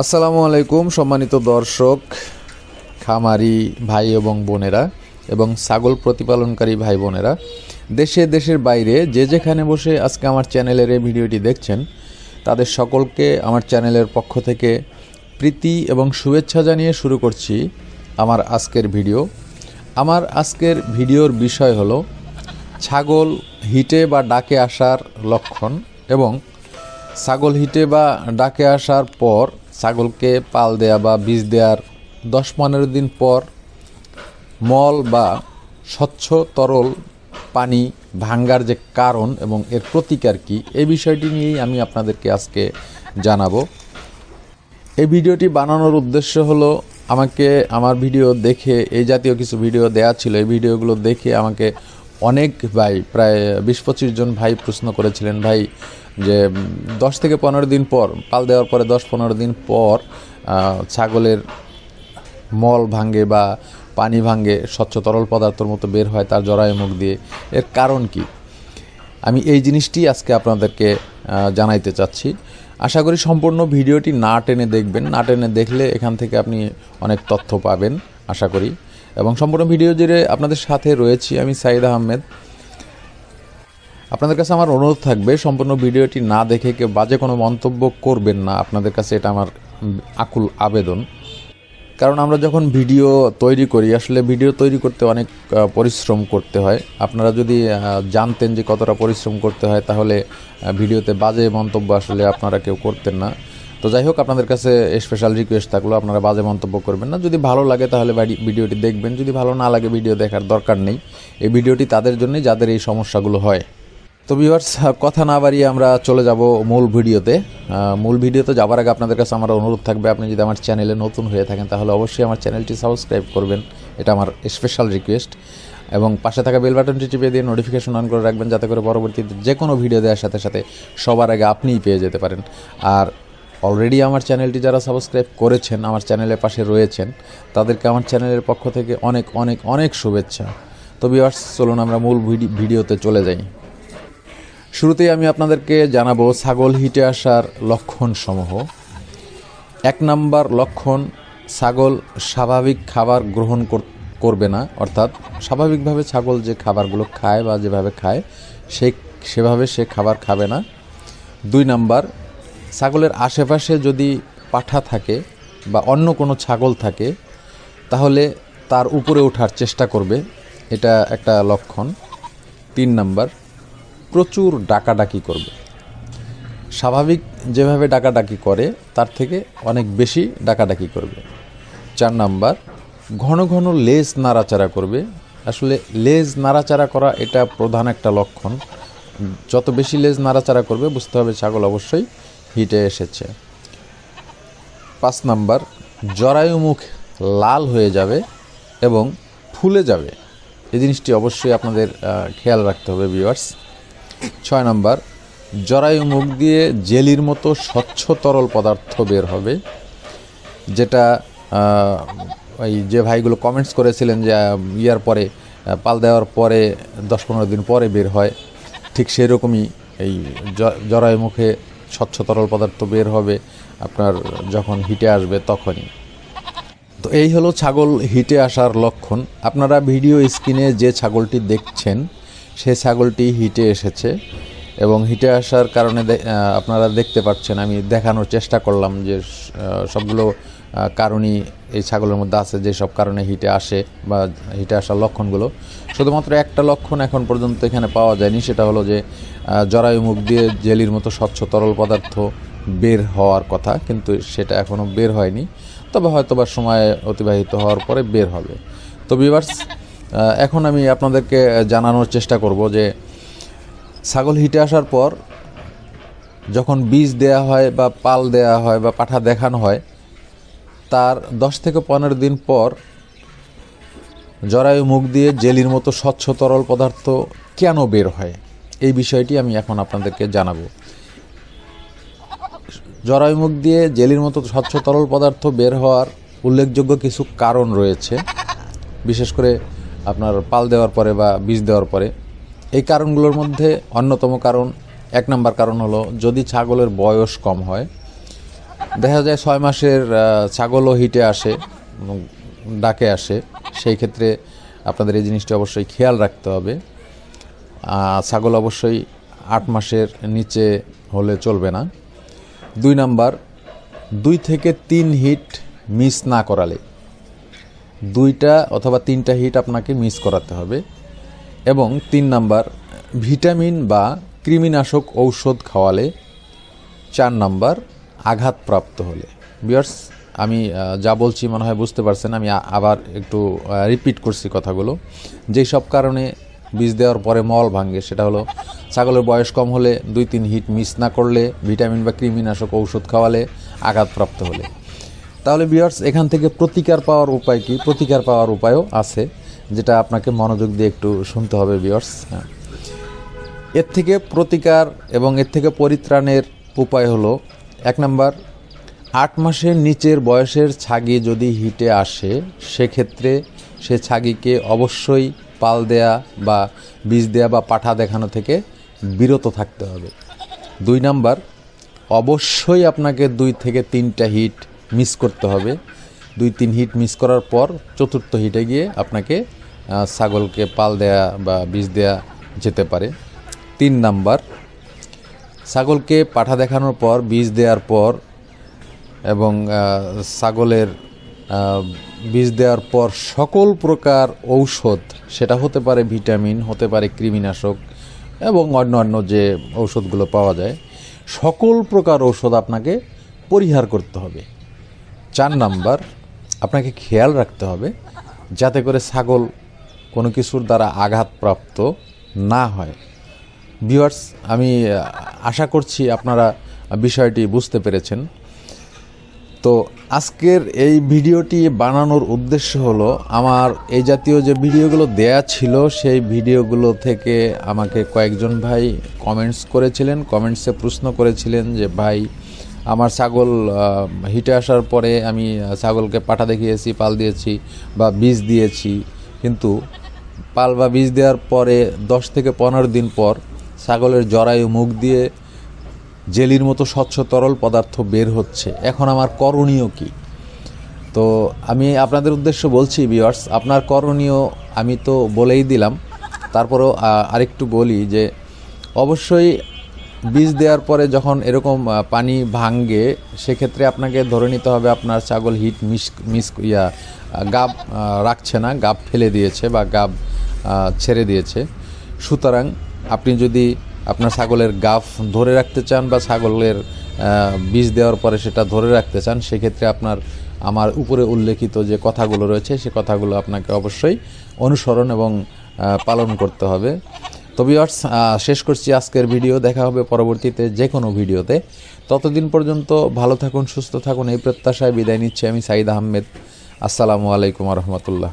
আসসালামু আলাইকুম, সম্মানিত দর্শক, খামারি ভাই এবং বোনেরা এবং ছাগল প্রতিপালনকারী ভাই বোনেরা, দেশে, দেশের বাইরে যে যেখানে বসে আজকে আমার চ্যানেলের এই ভিডিওটি দেখছেন, তাদের সকলকে আমার চ্যানেলের পক্ষ থেকে প্রীতি এবং শুভেচ্ছা জানিয়ে শুরু করছি আমার আজকের ভিডিও। আমার আজকের ভিডিওর বিষয় হলো ছাগল হিটে বা ডাকে আসার লক্ষণ এবং ছাগল হিটে বা ডাকে আসার পর ছাগলকে পাল দেয়া বা বীজ দেওয়ার দশ পনেরো দিন পর মল বা স্বচ্ছ তরল পানি ভাঙ্গার যে কারণ এবং এর প্রতিকার কী, এই বিষয়টি নিয়েই আমি আপনাদেরকে আজকে জানাব। এই ভিডিওটি বানানোর উদ্দেশ্য হলো আমাকে আমার ভিডিও দেখে, এই জাতীয় কিছু ভিডিও দেওয়া ছিল, এই ভিডিওগুলো দেখে আমাকে অনেক ভাই, প্রায় বিশ পঁচিশ জন ভাই প্রশ্ন করেছিলেন, ভাই যে দশ থেকে পনেরো দিন পর, পাল দেওয়ার পরে দশ পনেরো দিন পর ছাগলের মল ভাঙ্গে বা পানি ভাঙ্গে স্বচ্ছ তরল পদার্থের মতো বের হয় তার জরায়ু মুখ দিয়ে। এর কারণ কি? আমি এই জিনিসটি আজকে আপনাদেরকে জানাইতে চাচ্ছি। আশা করি সম্পূর্ণ ভিডিওটি না টেনে দেখবেন। না টেনে দেখলে এখান থেকে আপনি অনেক তথ্য পাবেন, আশা করি। এবং সম্পূর্ণ ভিডিও জুড়ে আপনাদের সাথে রয়েছি আমি সাইদ আহমেদ। আপনাদের কাছে আমার অনুরোধ থাকবে, সম্পূর্ণ ভিডিওটি না দেখে কেউ বাজে কোনো মন্তব্য করবেন না। আপনাদের কাছে এটা আমার আকুল আবেদন। কারণ আমরা যখন ভিডিও তৈরি করি, আসলে ভিডিও তৈরি করতে অনেক পরিশ্রম করতে হয়। আপনারা যদি জানতেন যে কতটা পরিশ্রম করতে হয়, তাহলে ভিডিওতে বাজে মন্তব্য আসলে আপনারা কেউ করতেন না। তো যাই হোক, আপনাদের কাছে স্পেশাল রিকোয়েস্ট থাকল, আপনারা বাজে মন্তব্য করবেন না। যদি ভালো লাগে, তাহলে ভিডিওটি দেখবেন। যদি ভালো না লাগে, ভিডিও দেখার দরকার নেই। এই ভিডিওটি তাদের জন্যই, যাদের এই সমস্যাগুলো হয়। তো ভিউয়ার্স কথা না বাড়িয়ে আমরা চলে যাব মূল ভিডিওতে। মূল ভিডিওতে যাবার আগে আপনাদের কাছে আমার অনুরোধ থাকবে, আপনি যদি আমার চ্যানেলে নতুন হয়ে থাকেন, তাহলে অবশ্যই আমার চ্যানেলটি সাবস্ক্রাইব করবেন। এটা আমার স্পেশাল রিকোয়েস্ট এবং পাশে থাকা বেল বাটনটি টিপে দিয়ে নোটিফিকেশন অন করে রাখবেন, যাতে করে পরবর্তীতে যে কোনো ভিডিও দেওয়ার সাথে সাথে সবার আগে আপনিই পেয়ে যেতে পারেন। আর অলরেডি আমার চ্যানেলটি যারা সাবস্ক্রাইব করেছেন, আমার চ্যানেলের পাশে রয়েছেন, তাদেরকে আমার চ্যানেলের পক্ষ থেকে অনেক অনেক অনেক শুভেচ্ছা। তো ভিউয়ার্স চলুন আমরা মূল ভিডি- ভিডিওতে চলে যাই। শুরুতেই আমি আপনাদেরকে জানাব, ছাগল হিটে আসার লক্ষণসমূহ। এক নাম্বার লক্ষণ, ছাগল স্বাভাবিক খাবার গ্রহণ কর- করবে না, অর্থাৎ স্বাভাবিকভাবে ছাগল যে খাবারগুলো খায় বা যেভাবে খায়, সে সেভাবে সে খাবার খাবে না। দুই নাম্বার, ছাগলের আশেপাশে যদি পাঠা থাকে বা অন্য কোনো ছাগল থাকে, তাহলে তার উপরে ওঠার চেষ্টা করবে, এটা একটা লক্ষণ। তিন নাম্বার প্রচুর ডাকাডাকি করবে। স্বাভাবিক যেভাবে ডাকাডাকি করে, তার থেকে অনেক বেশি ডাকাডাকি করবে। চার নাম্বার, ঘন ঘন লেজ নাড়াচাড়া করবে। আসলে লেজ নাড়াচাড়া করা এটা প্রধান একটা লক্ষণ। যত বেশি লেজ নাড়াচাড়া করবে, বুঝতে হবে ছাগল অবশ্যই হিটে এসেছে। পাঁচ নাম্বার, জরায়ু মুখ লাল হয়ে যাবে এবং ফুলে যাবে। এই জিনিসটি অবশ্যই আপনাদের খেয়াল রাখতে হবে ভিউয়ার্স ছয় নম্বর, জরায়ু মুখ দিয়ে জেলির মতো স্বচ্ছ তরল পদার্থ বের হবে, যেটা ওই যে ভাইগুলো কমেন্টস করেছিলেন যে ইয়ার পরে পাল দেওয়ার পরে, দশ পনেরো দিন পরে বের হয়, ঠিক সেরকমই এই জ- জরায়ু মুখে স্বচ্ছ তরল পদার্থ বের হবে, আপনার যখন হিটে আসবে তখনই। তো এই হলো ছাগল হিটে আসার লক্ষণ। আপনারা ভিডিও স্ক্রিনে যে ছাগলটি দেখছেন সে ছাগলটি হিটে এসেছে এবং হিটে আসার কারণে আপনারা দেখতে পাচ্ছেন, আমি দেখানোর চেষ্টা করলাম যে সবগুলো কারণই এই ছাগলের মধ্যে আছে, যে সব কারণে হিটে আসে বা হিটে আসার লক্ষণগুলো। শুধুমাত্র একটা লক্ষণ এখন পর্যন্ত এখানে পাওয়া যায়নি, সেটা হলো যে জরায়ু মুখ দিয়ে জেলির মতো স্বচ্ছ তরল পদার্থ বের হওয়ার কথা, কিন্তু সেটা এখনও বের হয়নি। তবে হয়তো বা সময় অতিবাহিত হওয়ার পরে বের হবে। তো বিভার্স এখন আমি আপনাদেরকে জানানোর চেষ্টা করব যে ছাগল হিটে আসার পর যখন বীজ দেয়া হয় বা পাল দেয়া হয় বা পাঠা দেখানো হয়, তার দশ থেকে পনেরো দিন পর জরায়ু মুখ দিয়ে জেলির মতো স্বচ্ছ তরল পদার্থ কেন বের হয়? এই বিষয়টি আমি এখন আপনাদেরকে জানাব। জরায়ু মুখ দিয়ে জেলির মতো স্বচ্ছ তরল পদার্থ বের হওয়ার উল্লেখযোগ্য কিছু কারণ রয়েছে। বিশেষ করে আপনার পাল দেওয়ার পরে বা বীজ দেওয়ার পরে, এই কারণগুলোর মধ্যে অন্যতম কারণ, এক নম্বর কারণ হলো যদি ছাগলের বয়স কম হয়, দেখা যায় ছয় মাসের ছাগলও হিটে আসে ডাকে আসে, সেই ক্ষেত্রে আপনাদের এই জিনিসটা অবশ্যই খেয়াল রাখতে হবে। ছাগল অবশ্যই আট মাসের নিচে হলে চলবে না। দুই নাম্বার, দুই থেকে তিন হিট মিস না করালে দুইটা অথবা তিনটা হিট আপনাকে মিস করাতে হবে। এবং তিন নাম্বার, ভিটামিন বা কৃমিনাশক ঔষধ খাওয়ালে চার নাম্বার, আঘাতপ্রাপ্ত হলে। বিয়ার্স আমি যা বলছি মনে হয় বুঝতে পারছেন, আমি আবার একটু রিপিট করছি কথাগুলো। যেই সব কারণে বীজ দেওয়ার পরে মল ভাঙে, সেটা হলো ছাগলের বয়স কম হলে দুই, তিন হিট মিস না করলে ভিটামিন বা কৃমিনাশক ঔষধ খাওয়ালে আঘাতপ্রাপ্ত হলে। তাহলে বিয়ার্স এখান থেকে প্রতিকার পাওয়ার উপায় কি? প্রতিকার পাওয়ার উপায়ও আছে, যেটা আপনাকে মনোযোগ দিয়ে একটু শুনতে হবে বিয়ার্স হ্যাঁ। এর থেকে প্রতিকার এবং এর থেকে পরিত্রাণের উপায় হলো, এক নাম্বার, আট মাসের নিচের বয়সের ছাগি যদি হিটে আসে, সেক্ষেত্রে সে ছাগিকে অবশ্যই পাল দেয়া বা বীজ দেয়া বা পাঠা দেখানো থেকে বিরত থাকতে হবে। দুই নাম্বার, অবশ্যই আপনাকে দুই থেকে তিনটা হিট মিস করতে হবে। দুই, তিন হিট মিস করার পর চতুর্থ হিটে গিয়ে আপনাকে ছাগলকে পাল দেয়া বা বীজ দেয়া যেতে পারে। তিন নাম্বার, ছাগলকে পাঠা দেখানোর পর বীজ দেওয়ার পর এবং ছাগলের বীজ দেওয়ার পর সকল প্রকার ঔষধ, সেটা হতে পারে ভিটামিন, হতে পারে কৃমিনাশক এবং অন্যান্য যে ঔষধগুলো পাওয়া যায়, সকল প্রকার ঔষধ আপনাকে পরিহার করতে হবে। চার নাম্বার, আপনাকে খেয়াল রাখতে হবে যাতে করে ছাগল কোনো কিছুর দ্বারা আঘাতপ্রাপ্ত না হয়। ভিউয়ার্স আমি আশা করছি আপনারা বিষয়টি বুঝতে পেরেছেন। তো আজকের এই ভিডিওটি বানানোর উদ্দেশ্য হলো, আমার এই জাতীয় যে ভিডিওগুলো দেয়া ছিল, সেই ভিডিওগুলো থেকে আমাকে কয়েকজন ভাই কমেন্টস করেছিলেন কমেন্টসে প্রশ্ন করেছিলেন যে, ভাই আমার ছাগল হিটে আসার পরে আমি ছাগলকে পাঠা দেখিয়েছি, পাল দিয়েছি বা বীজ দিয়েছি। কিন্তু পাল বা বীজ দেওয়ার পরে দশ থেকে পনেরো দিন পর ছাগলের জরায়ু মুখ দিয়ে জেলির মতো স্বচ্ছ তরল পদার্থ বের হচ্ছে। এখন আমার করণীয় কি? তো আমি আপনাদের উদ্দেশ্য বলছি বিয়ার্স আপনার করণীয় আমি তো বলেই দিলাম। তারপরেও আরেকটু বলি যে, অবশ্যই বীজ দেওয়ার পরে যখন এরকম পানি ভাঙ্গে সেক্ষেত্রে আপনাকে ধরে নিতে হবে আপনার ছাগল হিট মিস মিস, ইয়া গাব রাখছে না, গাব ফেলে দিয়েছে বা গাব ছেড়ে দিয়েছে। সুতরাং আপনি যদি আপনার ছাগলের গাফ ধরে রাখতে চান বা ছাগলের বীজ দেওয়ার পরে সেটা ধরে রাখতে চান, সেক্ষেত্রে আপনার, আমার উপরে উল্লেখিত যে কথাগুলো রয়েছে, সে কথাগুলো আপনাকে অবশ্যই অনুসরণ এবং পালন করতে হবে। তো ভিউয়ার্স শেষ করছি আজকের ভিডিও দেখা হবে পরবর্তীতে যে কোনো ভিডিওতে। ততদিন পর্যন্ত ভালো থাকুন, সুস্থ থাকুন, এই প্রত্যাশায় বিদায় নিচ্ছি আমি সাইদ আহমেদ। আসসালামু আলাইকুম রহমতুল্লাহ।